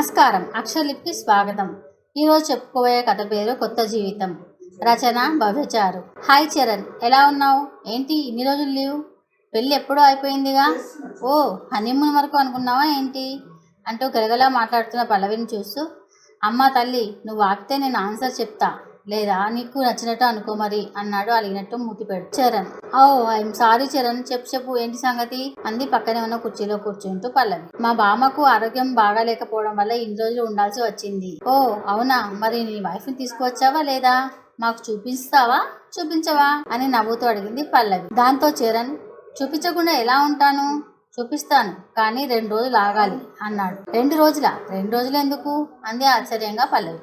నమస్కారం. అక్షర్లిప్కి స్వాగతం. ఈరోజు చెప్పుకోబోయే కథ పేరు కొత్త జీవితం. రచన భవ్యచారు. హాయ్ చరణ్ ఎలా ఉన్నావు? ఏంటి ఇన్ని రోజులు లీవ్? పెళ్ళి ఎప్పుడో అయిపోయిందిగా? ఓ హనీమూన్ వరకు అనుకున్నావా ఏంటి? అంటూ గలగలా మాట్లాడుతున్న పల్లవిని చూస్తూ అమ్మ తల్లి నువ్వు ఆగితే నేను ఆన్సర్ చెప్తా. లేదా నీకు నచ్చినట్టు అనుకో మరి అన్నాడు అలిగినట్టు మూతిపెడు Charan. Oh I'm sorry Charan. చెప్పు చెప్పు. ఏంటి సంగతి? అంది పక్కనే ఉన్న కుర్చీలో కూర్చుంటూ పల్లవి. మా బామ్మకు ఆరోగ్యం బాగాలేకపోవడం వల్ల ఇన్ని రోజులు ఉండాల్సి వచ్చింది. ఓ అవునా? మరి నీ వైఫ్ని తీసుకువచ్చావా లేదా? మాకు చూపిస్తావా? చూపించవా? అని నవ్వుతూ అడిగింది పల్లవి. దాంతో చరణ్ చూపించకుండా ఎలా ఉంటాను? చూపిస్తాను కానీ రెండు రోజులు ఆగాలి అన్నాడు. రెండు రోజుల? రెండు రోజులు ఎందుకు? అంది ఆశ్చర్యంగా పల్లవి.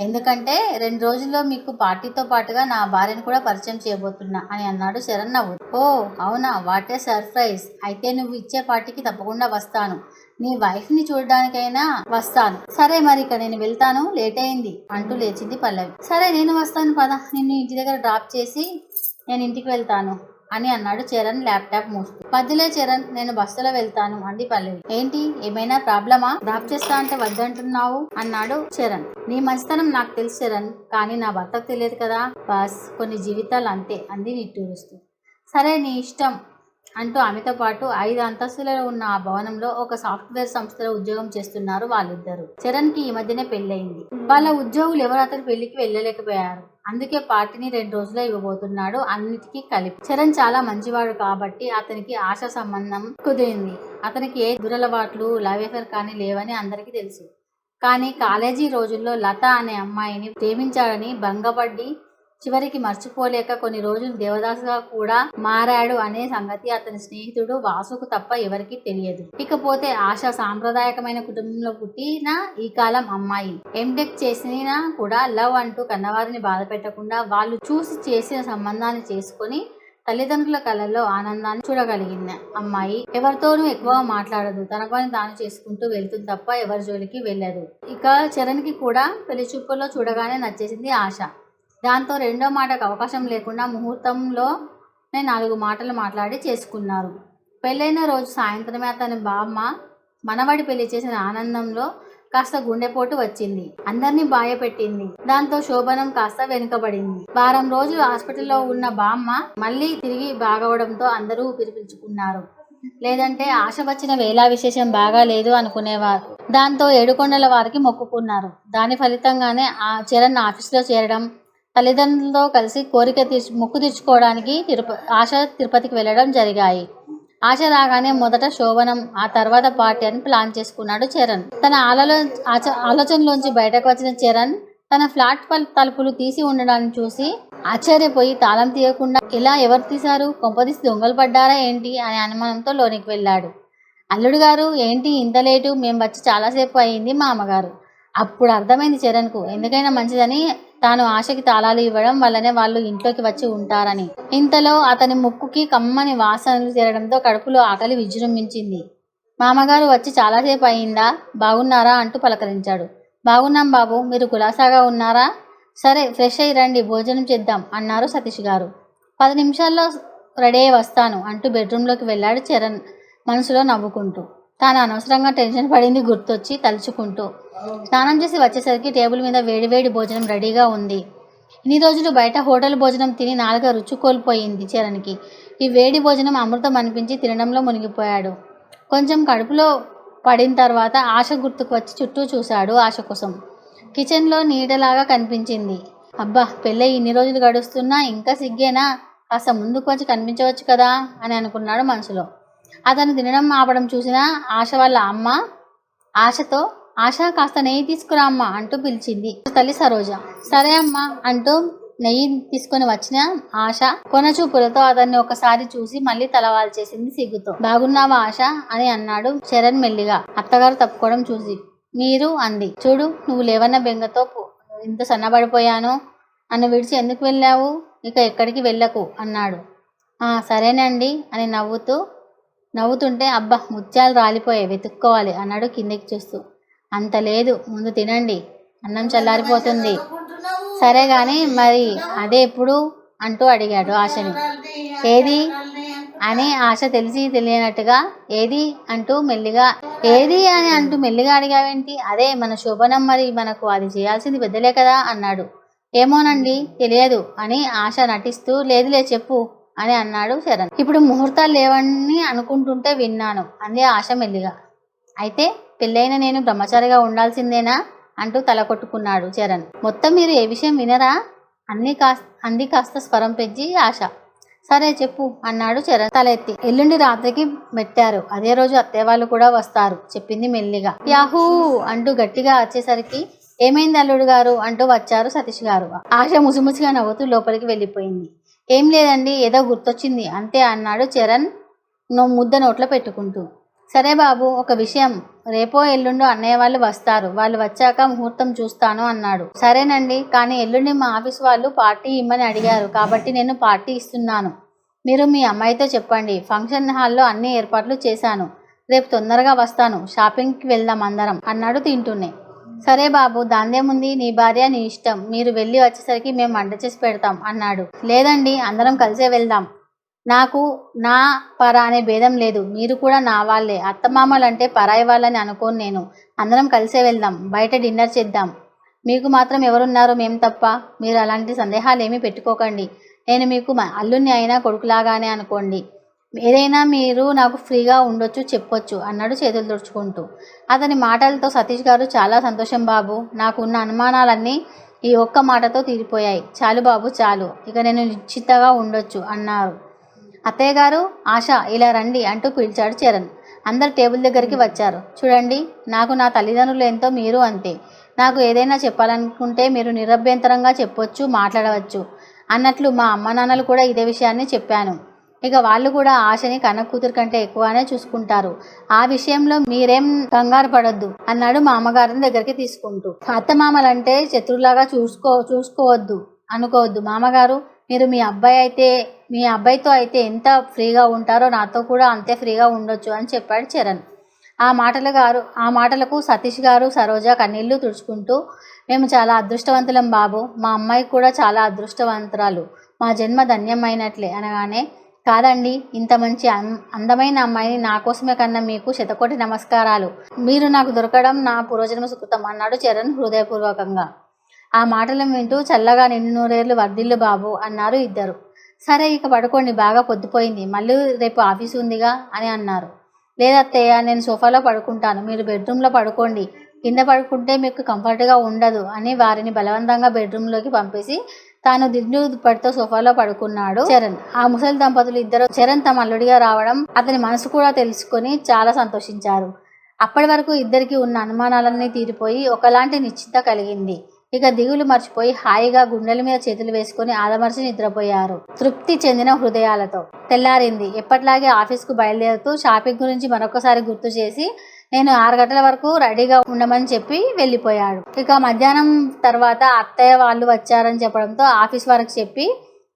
ఎందుకంటే రెండు రోజుల్లో మీకు పార్టీతో పాటుగా నా భార్యను కూడా పరిచయం చేయబోతున్నా అని అన్నాడు శరణ్ నవ్వు ఓ అవునా? What a surprise. అయితే నువ్వు ఇచ్చే పార్టీకి తప్పకుండా వస్తాను. నీ వైఫ్ని చూడడానికైనా వస్తాను. సరే మరి ఇక నేను వెళ్తాను. లేట్ అయింది అంటూ లేచింది పల్లవి. సరే నేను వస్తాను పద. నిన్ను ఇంటి దగ్గర డ్రాప్ చేసి నేను ఇంటికి వెళ్తాను. అని అన్నాడు చరణ్ ల్యాప్టాప్ మూస్తూ పద్దులే చరణ్ నేను బస్సులో వెళ్తాను అంది పల్లవి. ఏంటి ఏమైనా ప్రాబ్లమా? డ్రాప్ చేస్తా అంటే వద్దంటున్నావు? అన్నాడు చరణ్. నీ మంచితనం నాకు తెలుసు చరణ్ కానీ నా భర్తకు తెలియదు కదా. బస్ కొన్ని జీవితాలు అంతే అంది నిట్టూరుస్తూ సరే నీ ఇష్టం అంటూ ఆమెతో పాటు ఐదు అంతస్తులలో ఉన్న ఆ భవనంలో ఒక సాఫ్ట్వేర్ సంస్థలో ఉద్యోగం చేస్తున్నారు వాళ్ళిద్దరు. చరణ్కి ఈ మధ్యనే పెళ్ళయింది. వాళ్ళ ఉద్యోగులు ఎవరు అతని పెళ్ళికి వెళ్ళలేకపోయారు. అందుకే పార్టీని రెండు రోజుల్లో ఇవ్వబోతున్నాడు. అన్నిటికీ కలిపి. చరణ్ చాలా మంచివాడు కాబట్టి అతనికి ఆశ సంబంధం కుదిరింది. అతనికి ఏ దురలవాట్లు లవ్ ఎఫర్ కానీ లేవని అందరికీ తెలుసు. కానీ కాలేజీ రోజుల్లో లత అనే అమ్మాయిని ప్రేమించాడని భంగపడ్డి చివరికి మర్చిపోలేక కొన్ని రోజులు దేవదాసుగా కూడా మారాడు అనే సంగతి అతని స్నేహితుడు వాసుకు తప్ప ఎవరికీ తెలియదు. ఇకపోతే ఆశ సాంప్రదాయకమైన కుటుంబంలో పుట్టిన ఈ కాలం అమ్మాయి. ఎంటెక్ చేసినా కూడా లవ్ అంటూ కన్నవారిని బాధ పెట్టకుండా వాళ్ళు చూసి చేసిన సంబంధాన్ని చేసుకొని తల్లిదండ్రుల కళల్లో ఆనందాన్ని చూడగలిగింది. అమ్మాయి ఎవరితోనూ ఎక్కువ మాట్లాడదు. తన పని తాను చేసుకుంటూ వెళ్తుంది తప్ప ఎవరి జోలికి వెళ్ళదు. ఇక చరణ్కి కూడా పెళ్ళి చూపుల్లో చూడగానే నచ్చేసింది ఆశ. దాంతో రెండో మాటకు అవకాశం లేకుండా ముహూర్తంలో నేను నాలుగు మాటలు మాట్లాడి చేసుకున్నారు. పెళ్ళైన రోజు సాయంత్రమే అతని బామ్మ మనవడి పెళ్ళి చేసిన ఆనందంలో కాస్త గుండెపోటు వచ్చింది. అందరినీ బాయపెట్టింది. దాంతో శోభనం కాస్త వెనుకబడింది. వారం రోజులు హాస్పిటల్లో ఉన్న బామ్మ మళ్ళీ తిరిగి బాగవడంతో అందరూ పిలిపించుకున్నారు లేదంటే ఆశ వచ్చిన వేలా విశేషం బాగా లేదు అనుకునేవారు. దాంతో ఏడుకొండల వారికి మొక్కుకున్నారు. దాని ఫలితంగానే ఆ చరణ్ ఆఫీస్లో చేరడం తల్లిదండ్రులతో కలిసి కోరిక తీర్చు మొక్కు తీర్చుకోవడానికి తిరుప ఆశ తిరుపతికి వెళ్ళడం జరిగాయి. ఆశ రాగానే మొదట శోభనం ఆ తర్వాత పార్టీ అని ప్లాన్ చేసుకున్నాడు చరణ్. తన ఆలలో ఆచ- ఆలోచనలోంచి బయటకు వచ్చిన చరణ్ తన ఫ్లాట్ తలుపులు తీసి ఉండడాన్ని చూసి ఆశ్చర్యపోయి తాళం తీయకుండా ఇలా ఎవరు తీశారు? కొంపదీసి దొంగలు పడ్డారా ఏంటి? అనే అనుమానంతో లోనికి వెళ్ళాడు. అల్లుడు గారు ఏంటి ఇంత లేటు? మేము వచ్చి చాలాసేపు అయింది మా అమ్మగారు. అప్పుడు అర్థమైంది చరణ్కు. ఎందుకైనా మంచిదని తాను ఆశకి తాళాలు ఇవ్వడం వల్లనే వాళ్ళు ఇంట్లోకి వచ్చి ఉంటారని. ఇంతలో అతని ముక్కుకి కమ్మని వాసనలు చేరడంతో కడుపులో ఆకలి విజృంభించింది. మామగారు వచ్చి చాలాసేపు అయిందా? బాగున్నారా? అంటూ పలకరించాడు. బాగున్నాం బాబు మీరు కులాసాగా ఉన్నారా? సరే ఫ్రెష్ అయ్యి రండి భోజనం చేద్దాం అన్నారు సతీష్ గారు. పది నిమిషాల్లో రెడీ అయి వస్తాను అంటూ బెడ్రూమ్లోకి వెళ్ళాడు చరణ్ మనసులో నవ్వుకుంటూ. తాను అనవసరంగా టెన్షన్ పడింది గుర్తొచ్చి తలుచుకుంటూ. స్నానం చేసి వచ్చేసరికి టేబుల్ మీద వేడివేడి భోజనం రెడీగా ఉంది. ఇన్ని రోజులు బయట హోటల్ భోజనం తిని నాలుగ రుచి కోల్పోయింది చరణ్కి. ఈ వేడి భోజనం అమృతం అనిపించి తినడంలో మునిగిపోయాడు. కొంచెం కడుపులో పడిన తర్వాత ఆశ గుర్తుకు వచ్చి చుట్టూ చూశాడు ఆశ కోసం. కిచెన్లో నీడలాగా కనిపించింది. అబ్బా పెళ్ళై ఇన్ని రోజులు గడుస్తున్నా ఇంకా సిగ్గేనా? కాస్త ముందుకు వచ్చి కనిపించవచ్చు కదా అని అనుకున్నాడు మనసులో. అతను తినడం ఆపడం చూసిన ఆశ వాళ్ళ అమ్మ ఆశతో ఆశ కాస్త నెయ్యి తీసుకురా అమ్మా అంటూ పిలిచింది. తల్లి సరోజ. సరే అమ్మా అంటూ నెయ్యి తీసుకొని వచ్చిన ఆశ కొనచూపులతో అతన్ని ఒకసారి చూసి మళ్ళీ తలవాల్ చేసింది సిగ్గుతో. బాగున్నావా ఆశ? అని అన్నాడు చరణ్ మెల్లిగా. అత్తగారు తప్పుకోవడం చూసి. మీరు? అంది. చూడు నువ్వు లేవన్న బెంగతో ఇంత సన్నబడిపోయాను. నన్ను విడిచి ఎందుకు వెళ్ళావు? ఇక ఎక్కడికి వెళ్ళకు అన్నాడు. "ఆ, సరేనండి అని నవ్వుతూ నవ్వుతుంటే అబ్బా ముత్యాలు రాలిపోయాయి. వెతుక్కోవాలి అన్నాడు కిందకి చూస్తూ. అంత లేదు ముందు తినండి. అన్నం చల్లారిపోతుంది. సరే గాని మరి అదే ఎప్పుడు? అంటూ అడిగాడు ఆశని. ఏది? అని ఆశ తెలిసి తెలియనట్టుగా ఏది? అంటూ మెల్లిగా ఏది అని అంటూ మెల్లిగా అడిగావేంటి? అదే మన శోభనం మరి మనకు అది చేయాల్సింది పెద్దలే కదా అన్నాడు. ఏమోనండి తెలియదు అని ఆశ నటిస్తూ లేదులే చెప్పు అని అన్నాడు శరణ్. ఇప్పుడు ముహూర్తాలు లేవని అనుకుంటుంటే విన్నాను అంది ఆశ మెల్లిగా. అయితే పెళ్ళైన నేను బ్రహ్మచారిగా ఉండాల్సిందేనా? అంటూ తల కొట్టుకున్నాడు చరణ్. మొత్తం మీరు ఏ విషయం వినరా? అన్ని కాస్త అంది కాస్త స్వరం పెంచి ఆశ. సరే చెప్పు అన్నాడు చరణ్ తల ఎత్తి ఎల్లుండి రాత్రికి మెట్టారు. అదే రోజు అత్తయ్య వాళ్ళు కూడా వస్తారు చెప్పింది మెల్లిగా. యాహూ! అంటూ గట్టిగా వచ్చేసరికి ఏమైంది అల్లుడు గారు? అంటూ వచ్చారు సతీష్ గారు. ఆశ ముసిముసిగా నవ్వుతూ లోపలికి వెళ్ళిపోయింది. ఏం లేదండి ఏదో గుర్తొచ్చింది అంతే అన్నాడు చరణ్. నో ముద్ద నోట్లో పెట్టుకుంటూ. సరే బాబు ఒక విషయం. రేపో ఎల్లుండో అన్నయ్య వాళ్ళు వస్తారు. వాళ్ళు వచ్చాక ముహూర్తం చూస్తాను అన్నాడు. సరేనండి కానీ ఎల్లుండి మా ఆఫీస్ వాళ్ళు పార్టీ ఇమ్మని అడిగారు. కాబట్టి నేను పార్టీ ఇస్తున్నాను. మీరు మీ అమ్మాయితో చెప్పండి. ఫంక్షన్ హాల్లో అన్ని ఏర్పాట్లు చేశాను. రేపు తొందరగా వస్తాను. షాపింగ్కి వెళ్దాం అందరం అన్నాడు తింటూనే. సరే బాబు దాందేముంది? నీ భార్య నీ ఇష్టం. మీరు వెళ్ళి వచ్చేసరికి మేము వంట చేసి పెడతాం అన్నాడు. లేదండి అందరం కలిసే వెళ్దాం. నాకు నా పర అనే భేదం లేదు. మీరు కూడా నా వాళ్ళే. అత్తమామలంటే పరాయి వాళ్ళని అనుకోను నేను. అందరం కలిసే వెళ్దాం. బయట డిన్నర్ చేద్దాం. మీకు మాత్రం ఎవరున్నారు మేం తప్ప మీరు అలాంటి సందేహాలు ఏమీ పెట్టుకోకండి. నేను మీకు అల్లుని అయినా కొడుకులాగానే అనుకోండి. ఏదైనా మీరు నాకు ఫ్రీగా ఉండొచ్చు చెప్పొచ్చు అన్నాడు చేతులు తుడుచుకుంటూ. అతని మాటలతో సతీష్ గారు చాలా సంతోషం బాబు. నాకున్న అనుమానాలన్నీ ఈ ఒక్క మాటతో తీరిపోయాయి. చాలు బాబు చాలు. ఇక నేను నిశ్చితగా ఉండొచ్చు అన్నారు. అత్తయ్య గారు ఆశ ఇలా రండి అంటూ పిలిచాడు చరణ్. అందరు టేబుల్ దగ్గరికి వచ్చారు. చూడండి నాకు నా తల్లిదండ్రులు ఎంతో మీరు అంతే. నాకు ఏదైనా చెప్పాలనుకుంటే మీరు నిరభ్యంతరంగా చెప్పొచ్చు మాట్లాడవచ్చు అన్నట్లు మా అమ్మ నాన్నలు కూడా ఇదే విషయాన్ని చెప్పాను. ఇక వాళ్ళు కూడా ఆశని కన్న కూతురు కంటే ఎక్కువనే చూసుకుంటారు. ఆ విషయంలో మీరేం కంగారు పడొద్దు అన్నాడు మామగారిని దగ్గరికి తీసుకుంటూ. అత్తమామలంటే శత్రులాగా చూసుకో చూసుకోవద్దు అనుకోవద్దు. మామగారు మీరు మీ అబ్బాయి అయితే మీ అబ్బాయితో అయితే ఎంత ఫ్రీగా ఉంటారో నాతో కూడా అంతే ఫ్రీగా ఉండొచ్చు అని చెప్పాడు చరణ్. ఆ మాటలు గారు ఆ మాటలకు సతీష్ గారు సరోజ కన్నీళ్ళు తుడుచుకుంటూ మేము చాలా అదృష్టవంతులం బాబు. మా అమ్మాయి కూడా చాలా అదృష్టవంతురాలు. మా జన్మ ధన్యమైనట్లే అనగానే కాదండి ఇంత మంచి అం- అందమైన అమ్మాయిని నా కోసమే కన్నా మీకు శతకోటి నమస్కారాలు. మీరు నాకు దొరకడం నా పూర్వజన్మ సుకృతం అన్నాడు చరణ్ హృదయపూర్వకంగా. ఆ మాటలు వింటూ చల్లగా నిండు నూరేళ్ళు వర్ధిల్లు బాబు అన్నారు ఇద్దరు. సరే ఇక పడుకోండి బాగా పొద్దుపోయింది. మళ్ళీ రేపు ఆఫీస్ ఉందిగా అని అన్నారు. లేదత్తయ్య నేను సోఫాలో పడుకుంటాను. మీరు బెడ్రూమ్లో పడుకోండి. కింద పడుకుంటే మీకు కంఫర్ట్గా ఉండదు అని వారిని బలవంతంగా బెడ్రూమ్లోకి పంపేసి తాను దిండు దుప్పటితో సోఫాలో పడుకున్నాడు చరణ్. ఆ ముసలి దంపతులు ఇద్దరు చరణ్ తమ అల్లుడిగా రావడం అతని మనసు కూడా తెలుసుకొని చాలా సంతోషించారు. అప్పటి వరకు ఇద్దరికి ఉన్న అనుమానాలన్నీ తీరిపోయి ఒకలాంటి నిశ్చిత కలిగింది. ఇక దిగులు మర్చిపోయి హాయిగా గుండెల మీద చేతులు వేసుకొని ఆదమర్చి నిద్రపోయారు. తృప్తి చెందిన హృదయాలతో తెల్లారింది. ఎప్పట్లాగే ఆఫీస్కు బయలుదేరుతూ షాపింగ్ గురించి మరొకసారి గుర్తు చేసి నేను ఆరు గంటల వరకు రెడీగా ఉండమని చెప్పి వెళ్ళిపోయాడు. ఇక మధ్యాహ్నం తర్వాత అత్తయ్య వాళ్ళు వచ్చారని చెప్పడంతో ఆఫీస్ వరకు చెప్పి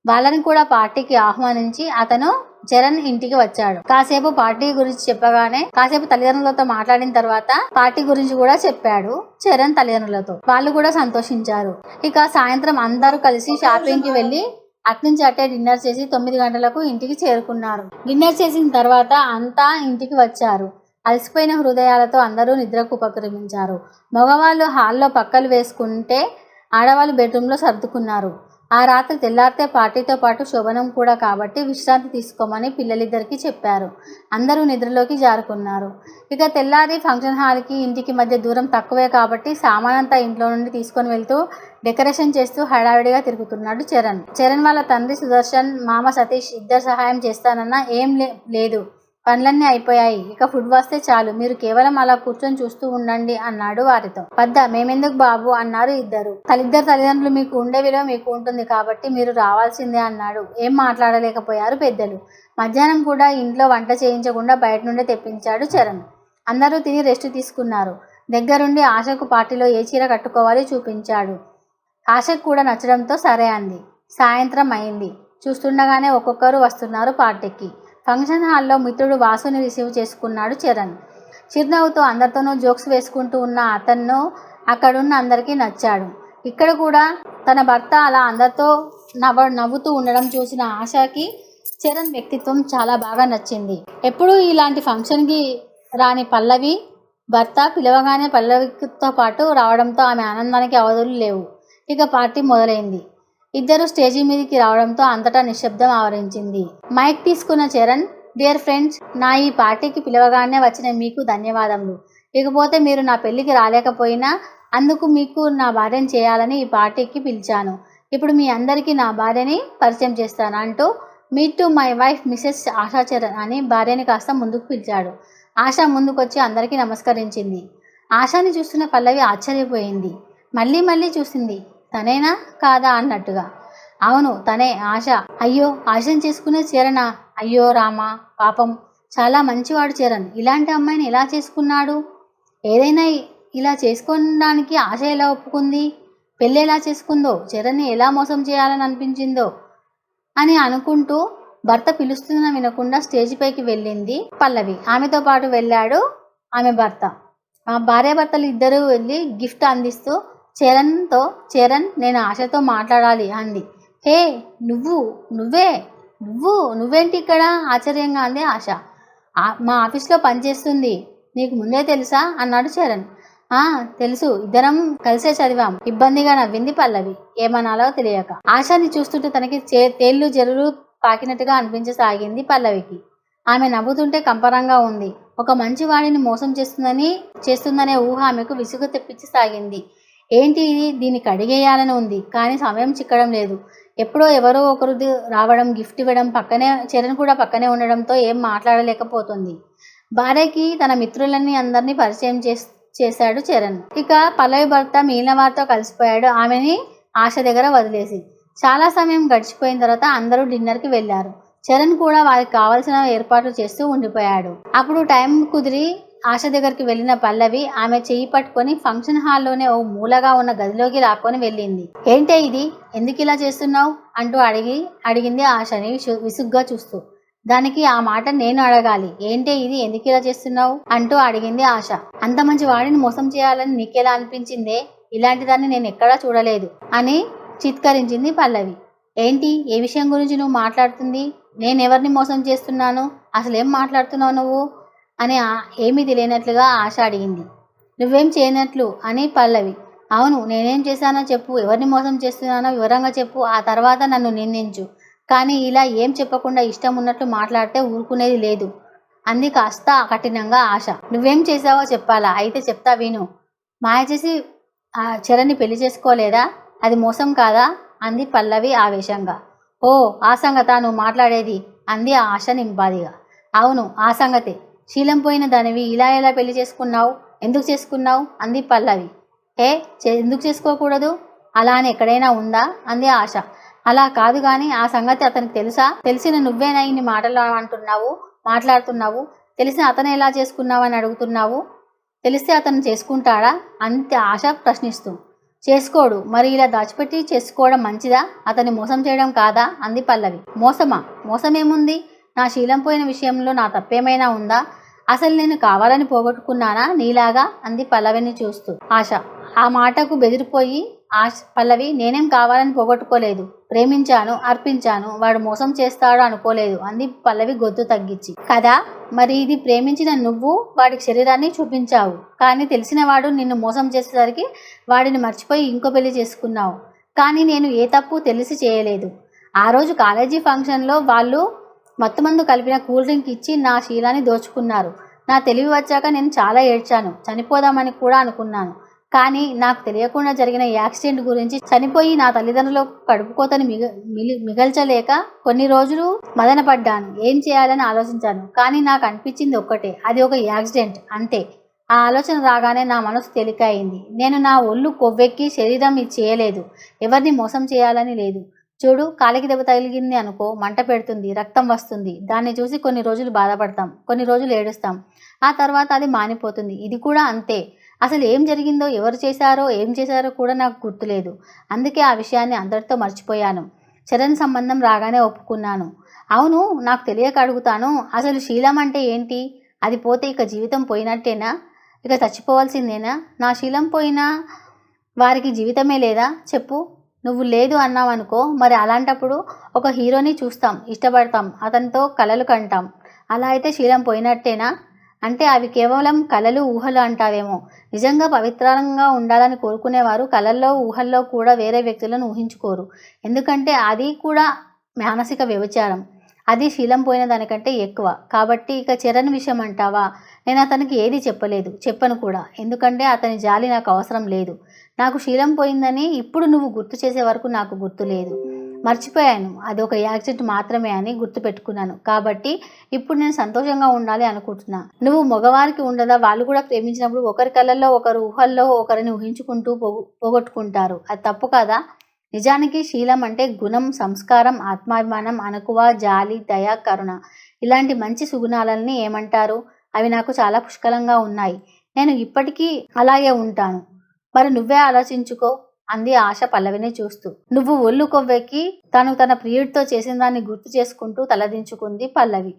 వాళ్ళని కూడా పార్టీకి ఆహ్వానించి అతను చరణ్ ఇంటికి వచ్చాడు. కాసేపు పార్టీ గురించి చెప్పగానే కాసేపు తల్లిదండ్రులతో మాట్లాడిన తర్వాత పార్టీ గురించి కూడా చెప్పాడు చరణ్ తల్లిదండ్రులతో. వాళ్ళు కూడా సంతోషించారు. ఇక సాయంత్రం అందరూ కలిసి షాపింగ్కి వెళ్ళి అట్నుంచి అట్టే డిన్నర్ చేసి తొమ్మిది గంటలకు ఇంటికి చేరుకున్నారు. డిన్నర్ చేసిన తర్వాత అంతా ఇంటికి వచ్చారు. అలసిపోయిన హృదయాలతో అందరూ నిద్రకు ఉపక్రమించారు. మగవాళ్ళు హాల్లో పక్కలు వేసుకుంటే ఆడవాళ్ళు బెడ్రూమ్లో సర్దుకున్నారు. ఆ రాత్రి తెల్లారితే పార్టీతో పాటు శోభనం కూడా కాబట్టి విశ్రాంతి తీసుకోమని పిల్లలిద్దరికీ చెప్పారు. అందరూ నిద్రలోకి జారుకున్నారు. ఇక తెల్లారి ఫంక్షన్ హాల్కి ఇంటికి మధ్య దూరం తక్కువే కాబట్టి సామానంతా ఇంట్లో నుండి తీసుకొని వెళ్తూ డెకరేషన్ చేస్తూ హడావిడిగా తిరుగుతున్నాడు చరణ్. చరణ్ వాళ్ళ తండ్రి సుదర్శన్ మామ సతీష్ ఇద్దరు సహాయం చేస్తానన్నా ఏం లే- లేదు. పనులన్నీ అయిపోయాయి. ఇక ఫుడ్ వస్తే చాలు. మీరు కేవలం అలా కూర్చొని చూస్తూ ఉండండి అన్నాడు వారితో. పెద్ద మేమెందుకు బాబు? అన్నారు ఇద్దరు. తల్లిద్దరు తల్లిదండ్రులు మీకు ఉండే విలువ మీకు ఉంటుంది కాబట్టి మీరు రావాల్సిందే అన్నాడు. ఏం మాట్లాడలేకపోయారు పెద్దలు. మధ్యాహ్నం కూడా ఇంట్లో వంట చేయించకుండా బయట నుండే తెప్పించాడు చరణ్. అందరూ తిని రెస్ట్ తీసుకున్నారు. దగ్గరుండి ఆశకు పార్టీలో ఏ చీర కట్టుకోవాలి చూపించాడు. ఆశకు కూడా నచ్చడంతో సరే అంది. సాయంత్రం అయింది. చూస్తుండగానే ఒక్కొక్కరు వస్తున్నారు పార్టీకి. ఫంక్షన్ హాల్లో మిత్రుడు వాసుని రిసీవ్ చేసుకున్నాడు చరణ్. చిరునవ్వుతో అందరితోనూ జోక్స్ వేసుకుంటూ ఉన్న అతను అక్కడున్న అందరికీ నచ్చాడు. ఇక్కడ కూడా తన భర్త అలా అందరితో నవ్వ నవ్వుతూ ఉండడం చూసిన ఆశకి చరణ్ వ్యక్తిత్వం చాలా బాగా నచ్చింది. ఎప్పుడూ ఇలాంటి ఫంక్షన్కి రాని పల్లవి భర్త పిలవగానే పల్లవితో పాటు రావడంతో ఆమె ఆనందానికి అవధులు లేవు. ఇక పార్టీ మొదలైంది. ఇద్దరు స్టేజీ మీదకి రావడంతో అంతటా నిశ్శబ్దం ఆవరించింది. మైక్ తీసుకున్న చరణ్ డియర్ ఫ్రెండ్స్ నా ఈ పార్టీకి పిలవగానే వచ్చిన మీకు ధన్యవాదములు. ఇకపోతే మీరు నా పెళ్ళికి రాలేకపోయినా అందుకు మీకు నా భార్యను చేయాలని ఈ పార్టీకి పిలిచాను. ఇప్పుడు మీ అందరికీ నా భార్యని పరిచయం చేస్తాను అంటూ meet to my wife Mrs Asha Charan అని భార్యని కాస్త ముందుకు పిలిచాడు. ఆశ ముందుకొచ్చి అందరికీ నమస్కరించింది. ఆశాని చూస్తున్న పల్లవి ఆశ్చర్యపోయింది. మళ్ళీ మళ్ళీ చూసింది. తనేనా? కాదా అన్నట్టుగా. అవును తనే ఆశ. అయ్యో ఆశను చేసుకునే చరణ అయ్యో రామా పాపం. చాలా మంచివాడు చరణ్ ఇలాంటి అమ్మాయిని ఎలా చేసుకున్నాడు? ఏదైనా ఇలా చేసుకోవడానికి ఆశ ఎలా ఒప్పుకుంది? పెళ్ళి ఎలా చేసుకుందో చరణ్ని ఎలా మోసం చేయాలని అనిపించిందో అని అనుకుంటూ భర్త పిలుస్తున్న వినకుండా స్టేజ్ పైకి వెళ్ళింది పల్లవి. ఆమెతో పాటు వెళ్ళాడు ఆమె భర్త. ఆ భార్యాభర్తలు ఇద్దరూ వెళ్ళి గిఫ్ట్ అందిస్తూ చరణ్తో చరణ్ నేను ఆశతో మాట్లాడాలి అంది. హే నువ్వు నువ్వే నువ్వు నువ్వేంటి ఇక్కడ? ఆశ్చర్యంగా అంది ఆశ. "ఆ- మా ఆఫీస్లో పనిచేస్తుంది. నీకు ముందే తెలుసా? అన్నాడు చరణ్ ఆ తెలుసు. ఇద్దరం కలిసే చదివాం. ఇబ్బందిగా నవ్వింది పల్లవి. ఏమనాలో తెలియక. ఆశాని చూస్తుంటే తనకి చే తేళ్ళు జరులు పాకినట్టుగా అనిపించసాగింది పల్లవికి. ఆమె నవ్వుతుంటే కంపరంగా ఉంది. ఒక మంచి వాడిని మోసం చేస్తుందని చేస్తుందనే ఊహ ఆమెకు విసుగు తెప్పించసాగింది. ఏంటి ఇది? దీన్ని కడిగేయాలని ఉంది. కానీ సమయం చిక్కడం లేదు. ఎప్పుడో ఎవరో ఒకరు రావడం గిఫ్ట్ ఇవ్వడం పక్కనే చరణ్ కూడా పక్కనే ఉండడంతో ఏం మాట్లాడలేకపోతుంది. భార్యకి తన మిత్రులని అందరినీ పరిచయం చేస్ చేశాడు చరణ్. ఇక పల్లవి భర్త మిగిలిన వారితో కలిసిపోయాడు. ఆమెని ఆశ దగ్గర వదిలేసి. చాలా సమయం గడిచిపోయిన తర్వాత అందరూ డిన్నర్కి వెళ్ళారు. చరణ్ కూడా వారికి కావాల్సిన ఏర్పాట్లు చేస్తూ ఉండిపోయాడు. అప్పుడు టైం కుదిరి ఆశ దగ్గరికి వెళ్ళిన పల్లవి ఆమె చెయ్యి పట్టుకొని ఫంక్షన్ హాల్లోనే ఓ మూలగా ఉన్న గదిలోకి లాక్కొని వెళ్ళింది. ఏంటే ఇది? ఎందుకు ఇలా చేస్తున్నావు? అంటూ అడిగి అడిగింది ఆశని విసుగ్గా చూస్తూ. దానికి ఆ మాట నేను అడగాలి. ఏంటే ఇది? ఎందుకు ఇలా చేస్తున్నావు? అంటూ అడిగింది ఆశ. అంత మంచి వాడిని మోసం చేయాలని నీకెలా అనిపించిందే? ఇలాంటి దాన్ని నేను ఎక్కడా చూడలేదు అని చిత్కరించింది పల్లవి. ఏంటి? ఏ విషయం గురించి నువ్వు మాట్లాడుతుంది? నేను ఎవరిని మోసం చేస్తున్నాను? అసలేం మాట్లాడుతున్నావు నువ్వు? అని ఏమీ తెలియనట్లుగా ఆశ అడిగింది. నువ్వేం చేయనట్లు? అని పల్లవి. అవును నేనేం చేశానో చెప్పు ఎవరిని మోసం చేస్తున్నానో వివరంగా చెప్పు ఆ తర్వాత నన్ను నిందించు. కానీ ఇలా ఏం చెప్పకుండా ఇష్టం ఉన్నట్లు మాట్లాడితే ఊరుకునేది లేదు. అంది కాస్త కఠినంగా ఆశ. నువ్వేం చేసావో చెప్పాలా? అయితే చెప్తా విను. మాయ చేసి ఆ చరణ్ని పెళ్ళి చేసుకోలేదా? అది మోసం కాదా? అంది పల్లవి ఆవేశంగా. ఓ ఆ సంగత నువ్వు మాట్లాడేది? అంది ఆశ నింపాదిగా. అవును ఆ సంగతే. శీలం పోయిన దానివి ఇలా ఎలా పెళ్ళి చేసుకున్నావు? ఎందుకు చేసుకున్నావు? అంది పల్లవి. ఏ? చే- ఎందుకు చేసుకోకూడదు? అలా అని ఎక్కడైనా ఉందా? అంది ఆశ. అలా కాదు కానీ ఆ సంగతి అతనికి తెలుసా? తెలిసిన నువ్వేనా ఇన్ని మాటలు అంటున్నావు మాట్లాడుతున్నావు? తెలిసిన అతను ఎలా చేసుకున్నావు అని అడుగుతున్నావు? తెలిస్తే అతను చేసుకుంటాడా? అంతే ఆశ ప్రశ్నిస్తూ. చేసుకోడు. మరి ఇలా దాచిపెట్టి చేసుకోవడం మంచిదా? అతన్ని మోసం చేయడం కాదా? అంది పల్లవి. మోసమా? మోసమేముంది? నా శీలం పోయిన విషయంలో నా తప్పేమైనా ఉందా? అసలు నేను కావాలని పోగొట్టుకున్నానా? నీలాగా అంది పల్లవిని చూస్తూ. ఆశ. ఆ మాటకు బెదిరిపోయి ఆశ పల్లవి నేనేం కావాలని పోగొట్టుకోలేదు. ప్రేమించాను అర్పించాను వాడు మోసం చేస్తాడు అనుకోలేదు అంది పల్లవి గొంతు తగ్గించి. కదా మరి ఇది ప్రేమించిన నువ్వు వాడికి శరీరాన్ని చూపించావు. కానీ తెలిసిన వాడు నిన్ను మోసం చేసేసరికి వాడిని మర్చిపోయి ఇంకో పెళ్ళి చేసుకున్నావు. కానీ నేను ఏ తప్పు తెలిసి చేయలేదు. ఆ రోజు కాలేజీ ఫంక్షన్లో వాళ్ళు మత్తుమందు కలిపిన కూల్ డ్రింక్ ఇచ్చి నా శీలాన్ని దోచుకున్నారు. నా తెలివి వచ్చాక నేను చాలా ఏడ్చాను. చనిపోదామని కూడా అనుకున్నాను. కానీ నాకు తెలియకుండా జరిగిన యాక్సిడెంట్ గురించి చనిపోయి నా తల్లిదండ్రులు కడుపుకోతని మిగ మిగల్చలేక కొన్ని రోజులు మదనపడ్డాను. ఏం చేయాలని ఆలోచించాను. కానీ నాకు అనిపించింది ఒక్కటే. అది ఒక యాక్సిడెంట్. అంతే. ఆ ఆలోచన రాగానే నా మనసు తేలిక నేను నా ఒళ్ళు కొవ్వెక్కి శరీరం ఇది చేయలేదు. ఎవరిని మోసం చేయాలని లేదు. చూడు కాలికి దెబ్బ తగిలింది అనుకో మంట పెడుతుంది రక్తం వస్తుంది. దాన్ని చూసి కొన్ని రోజులు బాధపడతాం కొన్ని రోజులు ఏడుస్తాం. ఆ తర్వాత అది మానిపోతుంది. ఇది కూడా అంతే. అసలు ఏం జరిగిందో ఎవరు చేశారో ఏం చేశారో కూడా నాకు గుర్తులేదు. అందుకే ఆ విషయాన్ని అందరితో మర్చిపోయాను. చరణ్ సంబంధం రాగానే ఒప్పుకున్నాను. అవును నాకు తెలియక అడుగుతాను. అసలు శీలం అంటే ఏంటి? అది పోతే ఇక జీవితం పోయినట్టేనా? ఇక చచ్చిపోవాల్సిందేనా? నా శీలం పోయినా వారికి జీవితమే లేదా? చెప్పు. నువ్వు లేదు అన్నావనుకో మరి అలాంటప్పుడు ఒక హీరోని చూస్తాం ఇష్టపడతాం అతనితో కలలు కంటాం. అలా అయితే శీలం పోయినట్టేనా? అంటే అవి కేవలం కలలు ఊహలు అంటావేమో. నిజంగా పవిత్రంగా ఉండాలని కోరుకునేవారు కలల్లో ఊహల్లో కూడా వేరే వ్యక్తులను ఊహించుకోరు. ఎందుకంటే అది కూడా మానసిక వ్యభిచారం. అది శీలం పోయిన దానికంటే ఎక్కువ. కాబట్టి ఇక చరణ్ విషయం అంటావా? నేను అతనికి ఏది చెప్పలేదు చెప్పను కూడా. ఎందుకంటే అతని జాలి నాకు అవసరం లేదు. నాకు శీలం పోయిందని ఇప్పుడు నువ్వు గుర్తు చేసే వరకు నాకు గుర్తు లేదు. మర్చిపోయాను. అది ఒక యాక్సిడెంట్ మాత్రమే అని గుర్తు పెట్టుకున్నాను కాబట్టి ఇప్పుడు నేను సంతోషంగా ఉండాలి అనుకుంటున్నా. నువ్వు మగవారికి ఉండదా? వాళ్ళు కూడా ప్రేమించినప్పుడు ఒకరి కళ్ళల్లో ఒకరు ఊహల్లో ఒకరిని ఊహించుకుంటూ పోగొట్టుకుంటారు. అది తప్పు కదా? నిజానికి శీలం అంటే గుణం సంస్కారం ఆత్మాభిమానం అణకువ జాలి దయ కరుణ. ఇలాంటి మంచి సుగుణాలని ఏమంటారు? అవి నాకు చాలా పుష్కలంగా ఉన్నాయి. నేను ఇప్పటికీ అలాగే ఉంటాను. మరి నువ్వే ఆలోచించుకో అంది ఆశ పల్లవిని చూస్తూ. నువ్వు ఒళ్ళు కొవ్వెక్కి తను తన ప్రియుడితో చేసిన దాన్ని గుర్తు చేసుకుంటూ తలదించుకుంది పల్లవి.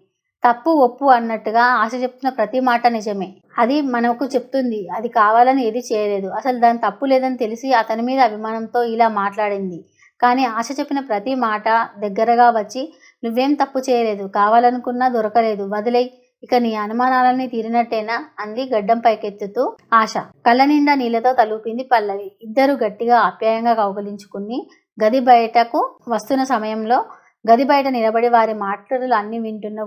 తప్పు ఒప్పు అన్నట్టుగా ఆశ చెప్తున్న ప్రతి మాట నిజమే. అది మనకు చెప్తుంది. అది కావాలని ఏది చేయలేదు. అసలు దాని తప్పు లేదని తెలిసి అతని మీద అభిమానంతో ఇలా మాట్లాడింది. కానీ ఆశ చెప్పిన ప్రతి మాట దగ్గరగా వచ్చి నువ్వేం తప్పు చేయలేదు. కావాలనుకున్నా దొరకలేదు. వదిలే. ఇక నీ అనుమానాలన్నీ తీరినట్టేనా? అంది గడ్డం పైకెత్తుతూ ఆశ. కళ్ళ నిండా నీళ్ళతో తలుపింది పల్లవి. ఇద్దరు గట్టిగా ఆప్యాయంగా కౌగలించుకుని గది బయటకు వస్తున్న సమయంలో గది బయట నిలబడి వారి మాటలు అన్ని వింటున్న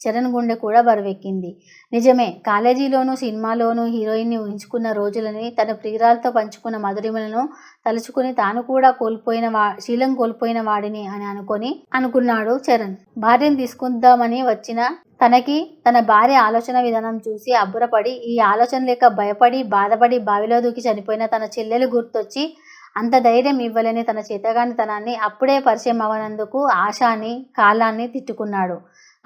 చరణ్ గుండె కూడా బరువెక్కింది. నిజమే కాలేజీలోనూ సినిమాలోనూ హీరోయిన్ని ఊహించుకున్న రోజులని తన ప్రియురాలతో పంచుకున్న మధురిమలను తలుచుకుని తాను కూడా కోల్పోయిన వా శీలం కోల్పోయిన వాడిని అని అనుకొని అనుకున్నాడు చరణ్. భార్యను తీసుకుందామని వచ్చిన తనకి తన భార్య ఆలోచన విధానం చూసి అబ్బురపడి ఈ ఆలోచన లేక భయపడి బాధపడి బావిలో దూకి చనిపోయిన తన చెల్లెలు గుర్తొచ్చి అంత ధైర్యం ఇవ్వలేని తన చేతగానితనాన్ని అప్పుడే పరిచయం అవనందుకు ఆశాని కాలాన్ని తిట్టుకున్నాడు.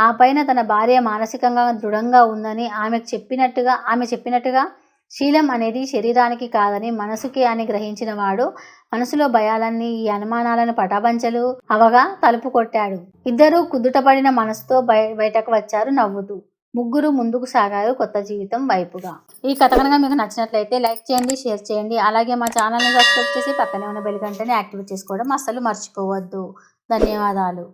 ఆ పైన తన భార్య మానసికంగా దృఢంగా ఉందని ఆమెకు చెప్పినట్టుగా ఆమె చెప్పినట్టుగా శీలం అనేది శరీరానికి కాదని మనసుకి అని గ్రహించిన వాడు మనసులో భయాలన్నీ ఈ అనుమానాలను పటాబంచలు అవగా తలుపు కొట్టాడు. ఇద్దరూ కుదుటపడిన మనసుతో బయ బయటకు వచ్చారు నవ్వుతూ. ముగ్గురు ముందుకు సాగారు కొత్త జీవితం వైపుగా. ఈ కథ కనుక మీకు నచ్చినట్లయితే లైక్ చేయండి షేర్ చేయండి. అలాగే మా ఛానల్ని సబ్స్క్రైబ్ చేసి పక్కనే ఉన్న బెల్ గంటని యాక్టివేట్ చేసుకోవడం అస్సలు మర్చిపోవద్దు. ధన్యవాదాలు.